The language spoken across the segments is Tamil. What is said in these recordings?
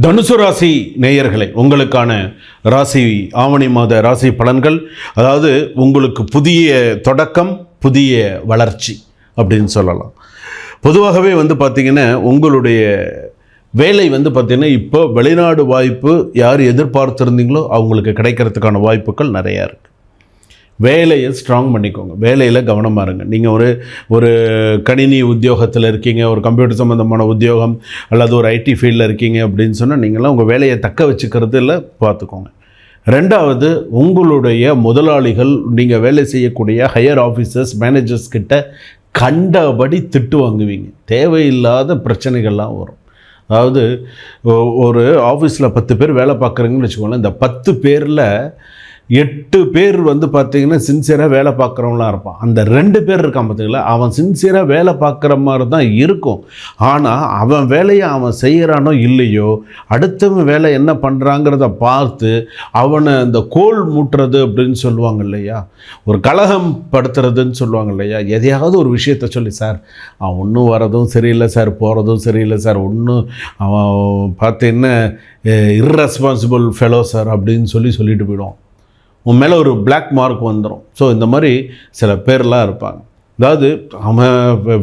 தனுசு ராசி நேயர்களை உங்களுக்கான ராசி ஆவணி மாத ராசி பலன்கள் அதாவது உங்களுக்கு புதிய தொடக்கம் புதிய வளர்ச்சி அப்படின்னு சொல்லலாம். பொதுவாகவே வந்து பார்த்திங்கன்னா உங்களுடைய வேலை வந்து பார்த்திங்கன்னா இப்போ வெளிநாடு வாய்ப்பு யார் எதிர்பார்த்துருந்தீங்களோ அவங்களுக்கு கிடைக்கிறதுக்கான வாய்ப்புகள் நிறையா இருக்குது வேலையை ஸ்ட்ராங் பண்ணிக்கோங்க. வேலையில் கவனமாக இருங்க. நீங்கள் ஒரு ஒரு கணினி உத்தியோகத்தில் இருக்கீங்க ஒரு கம்ப்யூட்டர் சம்மந்தமான உத்தியோகம் அல்லது ஒரு ஐடி ஃபீல்டில் இருக்கீங்க அப்படின்னு சொன்னால் நீங்களாம் உங்கள் வேலையை தக்க வச்சுக்கிறதுல பார்த்துக்கோங்க. ரெண்டாவது உங்களுடைய முதலாளிகள் நீங்கள் வேலை செய்யக்கூடிய ஹையர் ஆஃபீஸர்ஸ் மேனேஜர்ஸ் கிட்ட கண்டபடி திட்டு வாங்குவீங்க. தேவையில்லாத பிரச்சனைகள்லாம் வரும். அதாவது ஒரு ஆஃபீஸில் பத்து பேர் வேலை பார்க்குறீங்கன்னு வச்சுக்கோங்களேன் இந்த பத்து பேரில் எட்டு பேர் வந்து பார்த்தீங்கன்னா சின்சியராக வேலை பார்க்குறவங்களாம் இருப்பான். அந்த ரெண்டு பேர் இருக்கான் பார்த்தீங்களா அவன் சின்சியராக வேலை பார்க்குற மாதிரி தான் இருக்கும். ஆனால் அவன் வேலையை அவன் செய்கிறானோ இல்லையோ அடுத்தவன் வேலை என்ன பண்ணுறாங்கிறத பார்த்து அவனை இந்த கோல் மூட்டுறது அப்படின்னு சொல்லுவாங்க இல்லையா? ஒரு கலகம் படுத்துறதுன்னு சொல்லுவாங்க இல்லையா? எதையாவது ஒரு விஷயத்த சொல்லி சார் அவன் ஒன்றும் வரதும் சரியில்லை சார் போகிறதும் சரியில்லை சார் ஒன்றும் அவன் பார்த்தீங்கன்னா இர்ரெஸ்பான்சிபிள் ஃபெலோ சார் அப்படின்னு சொல்லி சொல்லிட்டு போயிடுவான். உன் மேலே ஒரு பிளாக் மார்க் வந்துடும் ஸோ இந்த மாதிரி சில பேர்லாம் இருப்பாங்க. அதாவது அவன்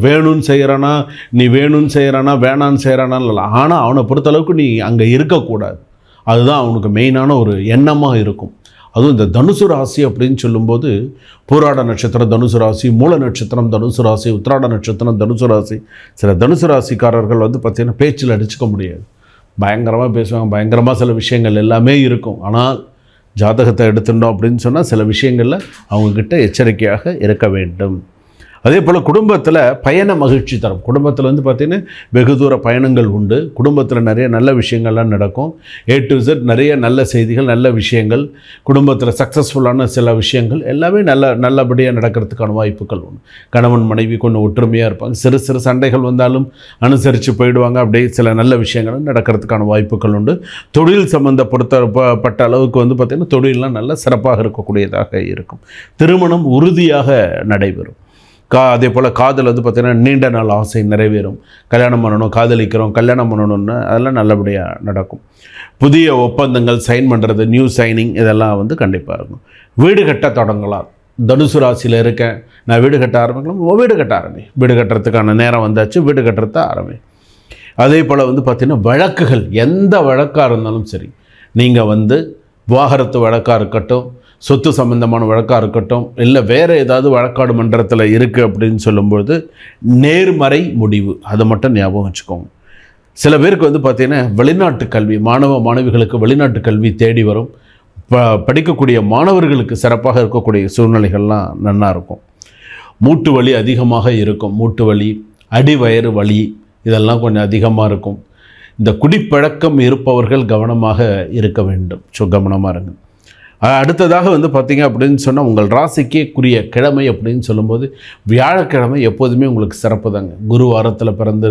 வேணும்னு செய்கிறானா நீ வேணும்னு செய்கிறானா வேணான்னு செய்கிறானான்னு இல்லை. ஆனால் அவனை பொறுத்தளவுக்கு நீ அங்கே இருக்கக்கூடாது. அதுதான் அவனுக்கு மெயினான ஒரு எண்ணமாக இருக்கும். அதுவும் இந்த தனுசு ராசி அப்படின்னு சொல்லும்போது போராட நட்சத்திரம் தனுசு ராசி மூல நட்சத்திரம் தனுசு ராசி உத்திராட நட்சத்திரம் தனுசு ராசி. சில தனுசு ராசிக்காரர்கள் வந்து பார்த்திங்கன்னா பேச்சில் அடிச்சுக்க முடியாது. பயங்கரமாக பேசுவாங்க பயங்கரமாக சில விஷயங்கள் எல்லாமே இருக்கும். ஆனால் ஜாதகத்தை எடுத்துட்டோம் அப்படின்னு சொன்னால் சில விஷயங்களில் அவங்கக்கிட்ட எச்சரிக்கையாக இருக்க வேண்டும். அதே போல் குடும்பத்தில் பயண மகிழ்ச்சி தரும். குடும்பத்தில் வந்து பார்த்திங்கன்னா வெகு தூர பயணங்கள் உண்டு. குடும்பத்தில் நிறைய நல்ல விஷயங்கள்லாம் நடக்கும். ஏ டு இசட் நிறைய நல்ல செய்திகள் நல்ல விஷயங்கள். குடும்பத்தில் சக்ஸஸ்ஃபுல்லான சில விஷயங்கள் எல்லாமே நல்ல நல்லபடியாக நடக்கிறதுக்கான வாய்ப்புகள் உண்டு. கணவன் மனைவி கொண்டு ஒற்றுமையாக இருப்பாங்க. சிறு சிறு சண்டைகள் வந்தாலும் அனுசரித்து போயிடுவாங்க. அப்படியே சில நல்ல விஷயங்கள் நடக்கிறதுக்கான வாய்ப்புகள் உண்டு. தொழில் சம்மந்தப்படுத்த பொறுத்த பட்ட அளவுக்கு வந்து பார்த்திங்கன்னா தொழிலெலாம் நல்ல சிறப்பாக இருக்கக்கூடியதாக இருக்கும். திருமணம் உறுதியாக நடைபெறும். கா அதே போல் காதல் வந்து பார்த்திங்கன்னா நீண்ட நாள் ஆசை நிறைவேறும். கல்யாணம் பண்ணணும் காதலிக்கிறோம் கல்யாணம் பண்ணணும்னு அதெல்லாம் நல்லபடியாக நடக்கும். புதிய ஒப்பந்தங்கள் சைன் பண்ணுறது நியூ சைனிங் இதெல்லாம் வந்து கண்டிப்பாக இருக்கும். வீடு கட்ட தொடங்கலாம். தனுசு ராசியில் இருக்கேன். நான் வீடு கட்ட ஆரம்பிக்கலாம் வீடு கட்ட ஆரம்பி. வீடு கட்டுறதுக்கான நேரம் வந்தாச்சு வீடு கட்டுறத ஆரம்பி. அதே போல் வந்து பார்த்திங்கன்னா வழக்குகள் எந்த வழக்காக இருந்தாலும் சரி நீங்கள் வந்து விவாகரத்து வழக்காக இருக்கட்டும் சொத்து சம்பந்தமான வழக்காக இருக்கட்டும் இல்லை வேறு ஏதாவது வழக்காடு மன்றத்தில் இருக்குது அப்படின்னு சொல்லும்பொழுது நேர்மறை முடிவு. அதை மட்டும் ஞாபகம் வச்சுக்கோங்க. சில பேருக்கு வந்து பார்த்திங்கன்னா வெளிநாட்டு கல்வி மாணவ மாணவிகளுக்கு வெளிநாட்டு கல்வி தேடி வரும். ப படிக்கக்கூடிய மாணவர்களுக்கு சிறப்பாக இருக்கக்கூடிய சூழ்நிலைகள்லாம் நன்னா இருக்கும். மூட்டு வலி அதிகமாக இருக்கும். மூட்டு வலி அடிவயறு வலி இதெல்லாம் கொஞ்சம் அதிகமாக இருக்கும். இந்த குடிப்பழக்கம் இருப்பவர்கள் கவனமாக இருக்க வேண்டும். ஸோ கவனமாக இருங்க. அடுத்ததாக வந்து பார்த்திங்க அப்படின்னு சொன்னால் உங்கள் ராசிக்கே குறிய கிழமை அப்படின்னு சொல்லும்போது வியாழக்கிழமை எப்போதுமே உங்களுக்கு சிறப்பு தாங்க. குரு வாரத்தில் பிறந்த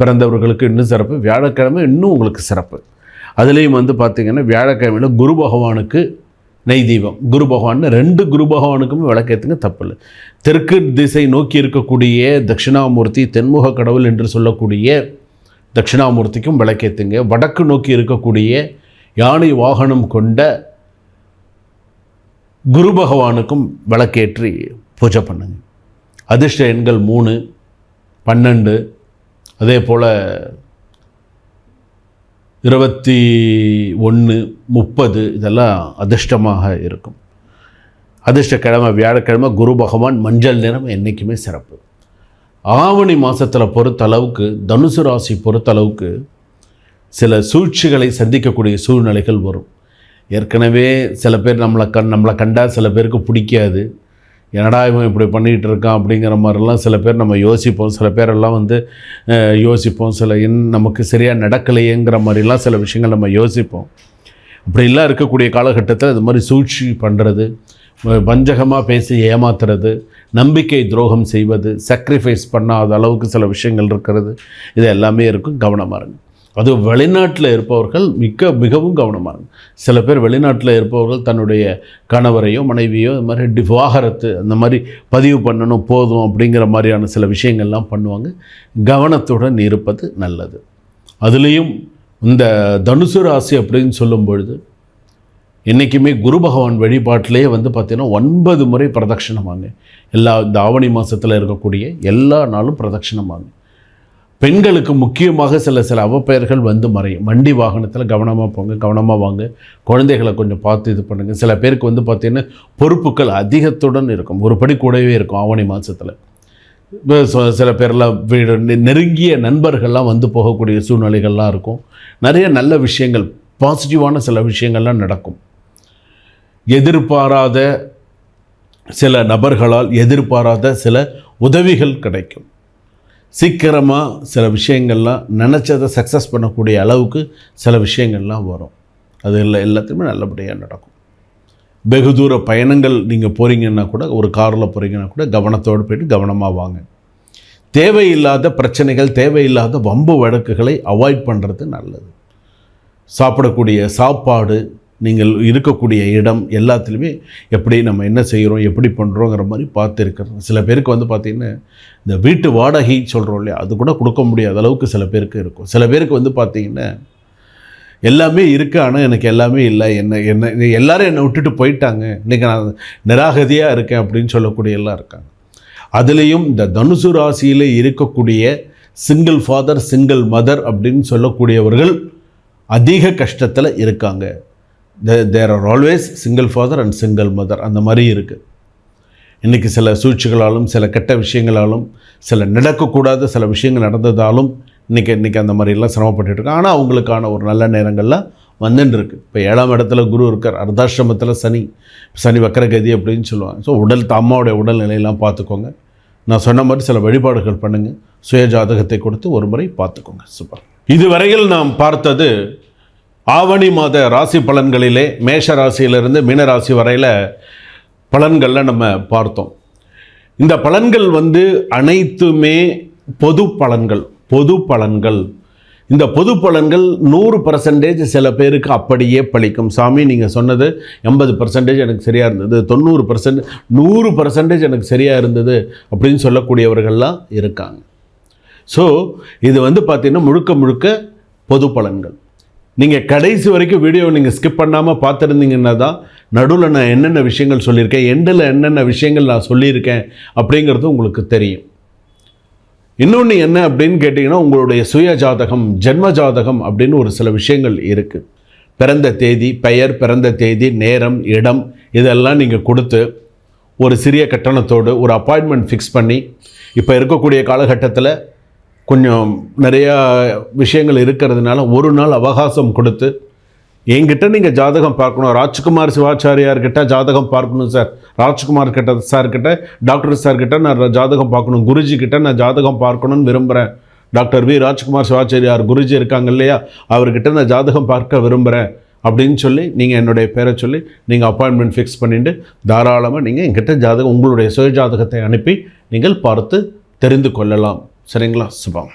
பிறந்தவர்களுக்கு இன்னும் சிறப்பு வியாழக்கிழமை இன்னும் உங்களுக்கு சிறப்பு. அதுலேயும் வந்து பார்த்திங்கன்னா வியாழக்கிழமையில் குரு பகவானுக்கு நெய் தீபம். குரு பகவான் ரெண்டு குரு பகவானுக்குமே விளக்கேற்றுங்க தப்பில்லை. தெற்கு திசை நோக்கி இருக்கக்கூடிய தட்சிணாமூர்த்தி தென்முக கடவுள் என்று சொல்லக்கூடிய தட்சிணாமூர்த்திக்கும் விளக்கேற்றுங்க வடக்கு நோக்கி இருக்கக்கூடிய யானை வாகனம் கொண்ட குரு பகவானுக்கும் விளக்கேற்றி பூஜை பண்ணுங்க. அதிர்ஷ்ட எண்கள் மூணு பன்னெண்டு அதே போல் இருபத்தி ஒன்று முப்பது இதெல்லாம் அதிர்ஷ்டமாக இருக்கும். அதிர்ஷ்டக்கிழமை வியாழக்கிழமை குரு பகவான் மஞ்சள் நிறம் என்றைக்குமே சிறப்பு. ஆவணி மாதத்தில் பொறுத்தளவுக்கு தனுசு ராசி பொறுத்தளவுக்கு சில சூழ்ச்சிகளை சந்திக்கக்கூடிய சூழ்நிலைகள் வரும். ஏற்கனவே சில பேர் நம்மளை கண் நம்மளை கண்டால் சில பேருக்கு பிடிக்காது. என்னடா இவன் இப்படி பண்ணிகிட்டு இருக்கான் அப்படிங்கிற மாதிரிலாம் சில பேர் நம்ம யோசிப்போம். சில பேரெல்லாம் வந்து யோசிப்போம். சில இன் நமக்கு சரியாக நடக்கலையேங்கிற மாதிரிலாம் சில விஷயங்கள் நம்ம யோசிப்போம். அப்படிலாம் இருக்கக்கூடிய காலகட்டத்தில் இது மாதிரி சூழ்ச்சி பண்ணுறது வஞ்சகமாக பேசி ஏமாத்துறது நம்பிக்கை துரோகம் செய்வது சாக்ரிஃபைஸ் பண்ணாத அளவுக்கு சில விஷயங்கள் இருக்கிறது. இது எல்லாமே இருக்கும். கவனமாக இருங்க. அது வெளிநாட்டில் இருப்பவர்கள் மிக்க மிகவும் கவனமாக சில பேர் வெளிநாட்டில் இருப்பவர்கள் தன்னுடைய கணவரையோ மனைவியோ இது மாதிரி விவாகரத்து அந்த மாதிரி பதிவு பண்ணணும் போதும் அப்படிங்கிற மாதிரியான சில விஷயங்கள்லாம் பண்ணுவாங்க. கவனத்துடன் இருப்பது நல்லது. அதுலேயும் இந்த தனுசு ராசி அப்படின்னு சொல்லும் பொழுது என்றைக்குமே குரு பகவான் வழிபாட்டிலே வந்து பார்த்திங்கன்னா ஒன்பது முறை பிரதட்சணமாங்க எல்லா இந்த ஆவணி மாதத்தில் இருக்கக்கூடிய எல்லா நாளும் பிரதட்சணமாங்க பெண்களுக்கு முக்கியமாக சில சில அவப்பெயர்கள் வந்து மறையும். வண்டி வாகனத்தில் கவனமாக போங்க கவனமாக வாங்க. குழந்தைகளை கொஞ்சம் பார்த்து இது பண்ணுங்கள் சில பேருக்கு வந்து பார்த்திங்கன்னா பொறுப்புகள் அதிகத்துடன் இருக்கும். ஒரு படி கூடவே இருக்கும் ஆவணி மாதத்தில் சில பேர்லாம் வீடு நெருங்கிய நண்பர்கள்லாம் வந்து போகக்கூடிய சூழ்நிலைகள்லாம் இருக்கும். நிறைய நல்ல விஷயங்கள் பாசிட்டிவான சில விஷயங்கள்லாம் நடக்கும். எதிர்பாராத சில நபர்களால் எதிர்பாராத சில உதவிகள் கிடைக்கும். சீக்கிரமாக சில விஷயங்கள்லாம் நினச்சதை சக்ஸஸ் பண்ணக்கூடிய அளவுக்கு சில விஷயங்கள்லாம் வரும். அது எல்லா எல்லாத்தையுமே நல்லபடியாக நடக்கும். வெகு தூர பயணங்கள் நீங்கள் போகிறீங்கன்னா கூட ஒரு காரில் போகிறீங்கன்னா கூட கவனத்தோடு போயிட்டு கவனமாக வாங்க. தேவையில்லாத பிரச்சனைகள் தேவையில்லாத வம்பு வழக்குகளை அவாய்ட் பண்ணுறது நல்லது. சாப்பிடக்கூடிய சாப்பாடு நீங்கள் இருக்கக்கூடிய இடம் எல்லாத்துலேயுமே எப்படி நம்ம என்ன செய்கிறோம் எப்படி பண்ணுறோங்கிற மாதிரி பார்த்து சில பேருக்கு வந்து பார்த்திங்கன்னா இந்த வீட்டு வாடகை சொல்கிறோம் இல்லையா அது கூட கொடுக்க முடியாத அளவுக்கு சில பேருக்கு இருக்கும். சில பேருக்கு வந்து பார்த்திங்கன்னா எல்லாமே இருக்குது ஆனால் எனக்கு எல்லாமே இல்லை என்ன என்ன எல்லோரும் என்னை விட்டுட்டு போயிட்டாங்க இன்றைக்கி நான் நிராகதியாக இருக்கேன் அப்படின்னு சொல்லக்கூடிய எல்லாம் இருக்காங்க. அதுலேயும் இந்த தனுசு ராசியில் இருக்கக்கூடிய சிங்கிள் ஃபாதர் சிங்கிள் மதர் அப்படின்னு சொல்லக்கூடியவர்கள் அதிக கஷ்டத்தில் இருக்காங்க. There are always single father and single mother அந்த மாதிரி இருக்குது இன்றைக்கி சில சூழ்ச்சிகளாலும் சில கெட்ட விஷயங்களாலும் சில நடக்கக்கூடாத சில விஷயங்கள் நடந்ததாலும் இன்றைக்கி இன்றைக்கி அந்த மாதிரிலாம் சிரமப்பட்டுட்டு ஆனால் அவங்களுக்கான ஒரு நல்ல நேரங்கள்லாம் வந்துட்டுருக்கு இப்போ ஏழாம் இடத்துல குரு இருக்கார். அர்த்தாசிரமத்தில் சனி சனி வக்கரகதி அப்படின்னு சொல்லுவாங்க. ஸோ உடல் அம்மாவுடைய உடல்நிலையெல்லாம் பார்த்துக்கோங்க. நான் சொன்ன மாதிரி சில வழிபாடுகள் பண்ணுங்கள் சுய ஜாதகத்தை கொடுத்து ஒரு முறை பார்த்துக்கோங்க. சூப்பர். இதுவரையில் நாம் பார்த்தது ஆவணி மாத ராசி பலன்களிலே மேஷ ராசியிலிருந்து மீன ராசி வரையில் பலன்களில் நம்ம பார்த்தோம். இந்த பலன்கள் வந்து அனைத்துமே பொது பலன்கள் பொது பலன்கள். இந்த பொது பலன்கள் நூறு பர்சன்டேஜ் சில பேருக்கு அப்படியே பழிக்கும். சாமி நீங்கள் சொன்னது எண்பது பர்சன்டேஜ் எனக்கு சரியாக இருந்தது தொண்ணூறு பர்சன்ட் நூறு பர்சன்டேஜ் எனக்கு சரியாக இருந்தது அப்படின்னு சொல்லக்கூடியவர்கள்லாம் இருக்காங்க. ஸோ இது வந்து பார்த்திங்கன்னா முழுக்க முழுக்க பொது பலன்கள். நீங்கள் கடைசி வரைக்கும் வீடியோ நீங்கள் ஸ்கிப் பண்ணாமல் பார்த்துருந்தீங்கன்னா தான் நடுவில் நான் என்னென்ன விஷயங்கள் சொல்லியிருக்கேன் எண்டில் என்னென்ன விஷயங்கள் நான் சொல்லியிருக்கேன் அப்படிங்கிறது உங்களுக்கு தெரியும். இன்னொன்று என்ன அப்படின்னு கேட்டிங்கன்னா உங்களுடைய சுய ஜாதகம் ஜென்ம ஜாதகம் அப்படின்னு ஒரு சில விஷயங்கள் இருக்குது பிறந்த தேதி பெயர் பிறந்த தேதி நேரம் இடம் இதெல்லாம் நீங்கள் கொடுத்து ஒரு சிறிய கட்டணத்தோடு ஒரு அப்பாயின்மெண்ட் ஃபிக்ஸ் பண்ணி இப்போ இருக்கக்கூடிய காலகட்டத்தில் கொஞ்சம் நிறையா விஷயங்கள் இருக்கிறதுனால ஒரு நாள் அவகாசம் கொடுத்து என்கிட்ட நீங்கள் ஜாதகம் பார்க்கணும். ராஜ்குமார் சிவாச்சாரியார்கிட்ட ஜாதகம் பார்க்கணும் சார். ராஜ்குமார் கிட்ட சார் கிட்ட டாக்டர் சார் கிட்ட நான் ஜாதகம் பார்க்கணும். குருஜி கிட்ட நான் ஜாதகம் பார்க்கணும்னு விரும்புகிறேன் டாக்டர் வி. ராஜ்குமார் சிவாச்சாரியார் குருஜி இருக்காங்க இல்லையா? அவர்கிட்ட நான் ஜாதகம் பார்க்க விரும்புகிறேன் அப்படின்னு சொல்லி நீங்கள் என்னுடைய பேரை சொல்லி நீங்கள் அப்பாயின்மெண்ட் ஃபிக்ஸ் பண்ணிவிட்டு தாராளமாக நீங்கள் என்கிட்ட ஜாதகம் உங்களுடைய சுய ஜாதகத்தை அனுப்பி நீங்கள் பார்த்து தெரிந்து கொள்ளலாம். சரிங்களா? சுபம்